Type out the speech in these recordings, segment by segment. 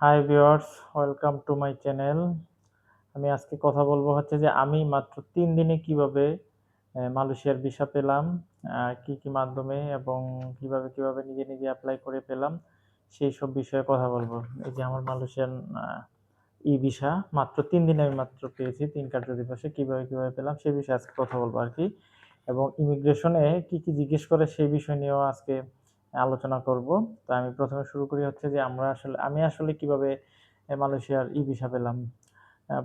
Hi viewers welcome to my channel আমি আজকে কথা বলব হচ্ছে যে আমি মাত্র তিন দিনে কীভাবে মালয়েশিয়ার ভিসা পেলাম কি কি মাধ্যমে এবং কীভাবে কীভাবে নিজে নিজে অ্যাপ্লাই করে পেলাম, সেই সব বিষয়ে কথা বলব। এই যে আমার মালয়েশিয়ান ই ভিসা মাত্র তিন দিনে আমি মাত্র পেয়েছি, তিন কার্য দিবসে কীভাবে কীভাবে পেলাম, সেই বিষয়ে আজকে কথা বলব আর কি। এবং ইমিগ্রেশনে কি কি জিজ্ঞেস করে সেই বিষয় নিয়েও আজকে আলোচনা করব। তো আমি প্রথমে শুরু করি হচ্ছে যে আমরা আসলে, আমি আসলে কীভাবে মালয়েশিয়ার ই ভিসা পেলাম?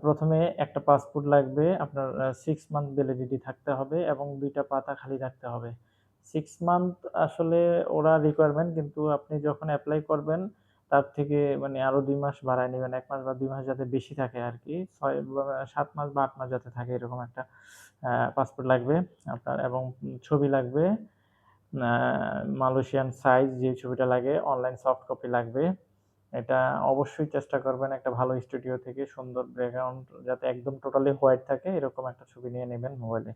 প্রথমে একটা পাসপোর্ট লাগবে, আপনার সিক্স মান্থ ভ্যালিডিটি থাকতে হবে এবং দুইটা পাতা খালি থাকতে হবে। সিক্স মান্থ আসলে ওরা রিকোয়ারমেন্ট কিন্তু আপনি যখন অ্যাপ্লাই করবেন, তার থেকে মানে আরও দুই মাস বাড়ায় নেবেন, এক মাস বা দুই মাস যাতে বেশি থাকে আর কি ছয় সাত মাস বা আট মাস যাতে থাকে এরকম একটা পাসপোর্ট লাগবে আপনার এবং ছবি লাগবে। মালয়েশিয়ান সাইজ যে ছবিটা লাগে অনলাইন সফট কপি লাগবে। এটা অবশ্যই চেষ্টা করবেন একটা ভালো স্টুডিও থেকে, সুন্দর ব্যাকগ্রাউন্ড যাতে একদম টোটালি হোয়াইট থাকে, এরকম একটা ছবি নিয়ে নেবেন মোবাইলে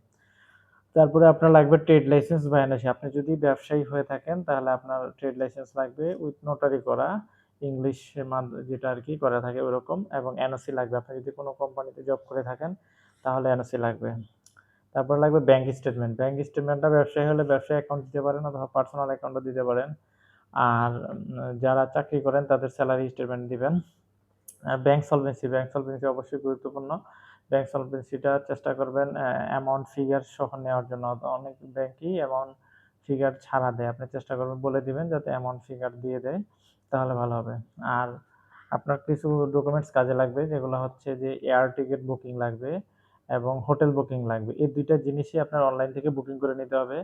তারপরে আপনার লাগবে ট্রেড লাইসেন্স বা এনওসি আপনি যদি ব্যবসায়ী হয়ে থাকেন, তাহলে আপনার ট্রেড লাইসেন্স লাগবে উইথ নোটারি করা। ইংলিশ যেটা আর কি করা থাকে ওরকম। এবং এনওসি লাগবে। আপনি যদি কোনো কোম্পানিতে জব করে থাকেন, তাহলে এনওসি লাগবে। তারপর লাগবে ব্যাংক স্টেটমেন্ট ব্যাংক স্টেটমেন্টটা ব্যবসায়ী হলে ব্যবসায়ী অ্যাকাউন্ট দিতে পারেন অথবা পার্সোনাল অ্যাকাউন্টও দিতে পারেন। আর যারা চাকরি করেন তাদের স্যালারি স্টেটমেন্ট দিবেন। ব্যাংক সলভেন্সি ব্যাংক সলভেন্সি অবশ্যই গুরুত্বপূর্ণ। ব্যাংক সলভেন্সিটা চেষ্টা করবেন অ্যামাউন্ট ফিগার সহ নেওয়ার জন্য। অনেক ব্যাংকই অ্যামাউন্ট ফিগার ছাড়া দেয়। আপনি চেষ্টা করবেন বলে দিবেন যাতে অ্যামাউন্ট ফিগার দিয়ে দেয়, তাহলে ভালো হবে। আর আপনার কিছু ডকুমেন্টস কাজে লাগবে, যেগুলো হচ্ছে যে এয়ার টিকিট বুকিং লাগবে। এবং হোটেল বুকিং লাগবে। এই দুইটা জিনিসই আপনার অনলাইন থেকে বুকিং করে নিতে হবে।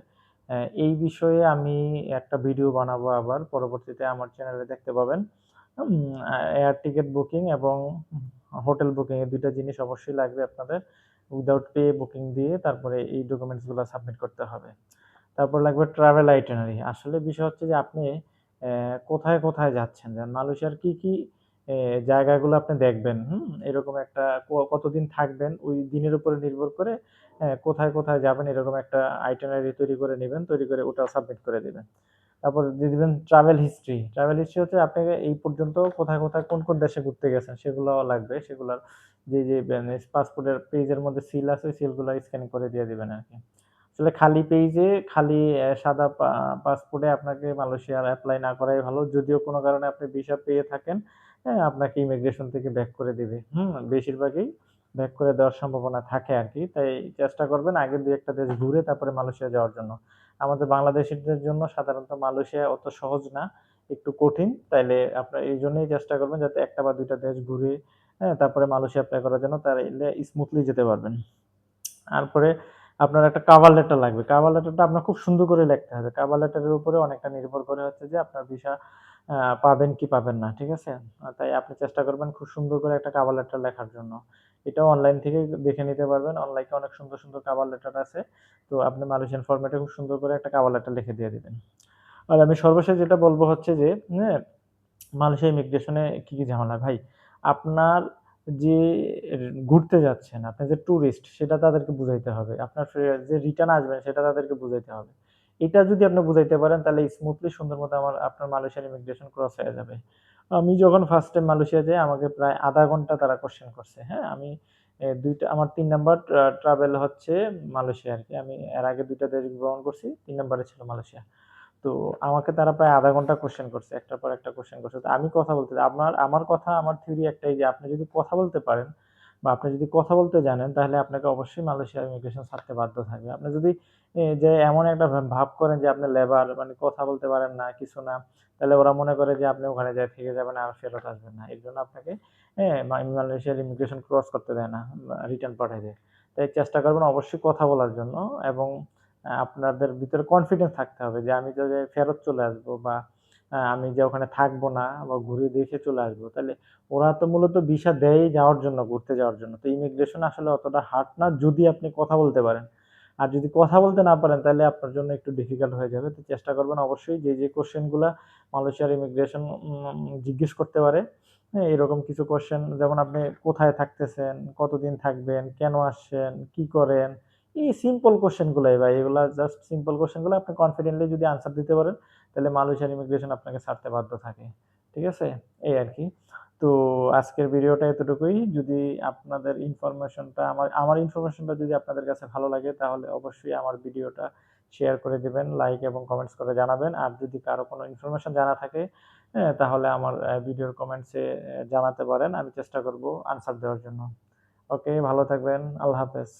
এই বিষয়ে আমি একটা ভিডিও বানাবো আবার। পরবর্তীতে আমার চ্যানেলে দেখতে পাবেন। এয়ার টিকিট বুকিং এবং হোটেল বুকিং এই দুইটা জিনিস অবশ্যই লাগবে আপনাদের। উইদাউট পে বুকিং দিয়ে তারপরে এই ডকুমেন্টসগুলো সাবমিট করতে হবে। তারপর লাগবে ট্রাভেল আইটেনারি আসলে বিষয় হচ্ছে যে আপনি কোথায় কোথায় যাচ্ছেন? মালয়েশিয়ার কি কী জায়গাগুলো আপনি দেখবেন, হুম? এরকম একটা কতদিন থাকবেন, ওই দিনের উপরে নির্ভর করে কোথায় কোথায় যাবেন, এরকম একটা আইটেনারি তৈরি করে নেবেন, তৈরি করে ওটা সাবমিট করে দেবেন। তারপর দিয়ে দিবেন ট্রাভেল হিস্ট্রি ট্রাভেল হিস্ট্রি হচ্ছে আপনি এই পর্যন্ত কোথায় কোথায় কোন কোন দেশে ঘুরতে গেছেন সেগুলো লাগবে, সেগুলোর যে যে পাসপোর্টের পেজের মধ্যে সিল আছে সিলগুলো স্ক্যান করে দিয়ে দিবেন আর কি আসলে খালি পেজে খালি সাদা পাসপোর্টে আপনাকে মালয়েশিয়ার অ্যাপ্লাই না করাই ভালো। যদিও কোনো কারণে আপনি ভিসা পেয়ে থাকেন হ্যাঁ আপনাকে ইমিগ্রেশন থেকে ব্যাক করে দিবে। হুম, বেশিরভাগই ব্যাক করে দেওয়ার সম্ভাবনা থাকে আর কি। তাই চেষ্টা করবেন আগে দুই একটা দেশ ঘুরে তারপরে মালয়েশিয়া যাওয়ার জন্য। আমাদের বাংলাদেশিদের জন্য সাধারণত মালয়েশিয়া অত সহজ না, একটু কঠিন। তাইলে আপনার এই জন্যই চেষ্টা করবেন যাতে একটা বা দুইটা দেশ ঘুরে হ্যাঁ তারপরে মালয়েশিয়া অ্যাপ্লাই করার জন্য তাহলে স্মুথলি যেতে পারবেন। তারপরে আপনার একটা কাভার লেটার লাগবে। কাভার লেটারটা আপনার খুব সুন্দর করে লিখতে হবে। কাভার লেটারের উপরে অনেকটা নির্ভর করে হচ্ছে যে আপনার ভিসা পাবেন কি পাবেন না, ঠিক আছে? তাই আপনি চেষ্টা করবেন খুব সুন্দর করে একটা কাভার লেটার লেখার জন্য। এটাও অনলাইন থেকে দেখে নিতে পারবেন। অনলাইনে অনেক সুন্দর সুন্দর কাভার লেটার আছে। তো আপনি মালয়েশিয়ান ফরম্যাটে খুব সুন্দর করে একটা কাভার লেটার লিখে দিয়ে দিবেন। আর আমি সর্বশেষ যেটা বলব হচ্ছে যে হ্যাঁ মালয়েশিয়া ইমিগ্রেশনে কি কি ঝামেলা? ভাই, আপনার যে ঘুরতে যাচ্ছেন আপনি যে ট্যুরিস্ট সেটা তাদেরকে বুঝাইতে হবে। আপনার যে রিটার্ন আসবেন, সেটা তাদেরকে বুঝাইতে হবে। এটা যদি আপনি বুঝাইতে পারেন, তাহলে স্মুথলি সুন্দর মতো আমার, আপনার মালয়েশিয়ার ইমিগ্রেশন ক্রস হয়ে যাবে। আমি যখন ফার্স্ট টাইম মালয়েশিয়া যাই, আমাকে প্রায় আধা ঘণ্টা তারা কোশ্চেন করছে। হ্যাঁ আমি দুইটা, আমার তিন নাম্বার ট্রাভেল হচ্ছে মালয়েশিয়া আর কি। আমি এর আগে দুইটা দেশ ভ্রমণ করছি, তিন নাম্বারে ছিল মালয়েশিয়া তো আমাকে তারা প্রায় আধা ঘণ্টা কোশ্চেন করছে, একটার পর একটা কোশ্চেন করছে। তো আমি কথা বলতে আপনার আমার কথা, আমার থিওরি একটাই যে আপনি যদি কথা বলতে পারেন বা আপনি যদি কথা বলতে জানেন, তাহলে আপনাকে অবশ্যই মালয়েশিয়া ইমিগ্রেশন ছাড়তে বাধ্য থাকবে। আপনি যদি যে এমন একটা ভাব করেন যে আপনি লেবার মানে কথা বলতে পারেন না, কিছু না, তাহলে ওরা মনে করে যে আপনি ওখানে যায় থেকে যাবেন আর ফেরত আসবেন না। এর জন্য আপনাকে হ্যাঁ মালয়েশিয়ার ইমিগ্রেশন ক্রস করতে দেয় না, রিটার্ন পাঠিয়ে দেয়। তাই চেষ্টা করবেন অবশ্যই কথা বলার জন্য এবং আপনাদের ভিতরে কনফিডেন্স থাকতে হবে যে আমি যে ফেরত চলে আসব বা আমি যে ওখানে থাকব না বা ঘুরে দেখে চলে আসব। তাহলে ওরা তো মূলত ভিসা দেয় যাওয়ার জন্য, ঘুরতে যাওয়ার জন্য। তো ইমিগ্রেশন আসলে অতটা হার্ড না, যদি আপনি কথা বলতে পারেন। আর যদি কথা বলতে না পারেন, তাহলে আপনার জন্য একটু ডিফিকাল্ট হয়ে যাবে। তো চেষ্টা করবেন অবশ্যই যে যে কোশ্চেনগুলো মালয়েশিয়ার ইমিগ্রেশন জিজ্ঞেস করতে পারে। হ্যাঁ এরকম কিছু কোশ্চেন যেমন আপনি কোথায় থাকতেছেন, কতদিন থাকবেন, কেন আসছেন, কি করেন এই সিম্পল কোশ্চেনগুলাই ভাই এগুলা জাস্ট সিম্পল কোশ্চেনগুলো আপনি কনফিডেন্টলি যদি আনসার দিতে পারেন তাহলে মালয়েশিয়ান ইমিগ্রেশন আপনাকে ছাড়তে বাধ্য থাকে ঠিক আছে এই আর কি তো আজকের ভিডিওটা এতটুকুই। যদি আপনাদের ইনফরমেশনটা আমার আমার ইনফরমেশনটা যদি আপনাদের কাছে ভালো লাগে তাহলে অবশ্যই আমার ভিডিওটা শেয়ার করে দিবেন, লাইক এবং কমেন্টস করে জানাবেন। আর যদি কারও কোনো ইনফরমেশন জানা থাকে হ্যাঁ, তাহলে আমার ভিডিওর কমেন্টসে জানাতে পারেন। আমি চেষ্টা করব আনসার দেওয়ার জন্য। ওকে, ভালো থাকবেন। আল্লাহ হাফেজ।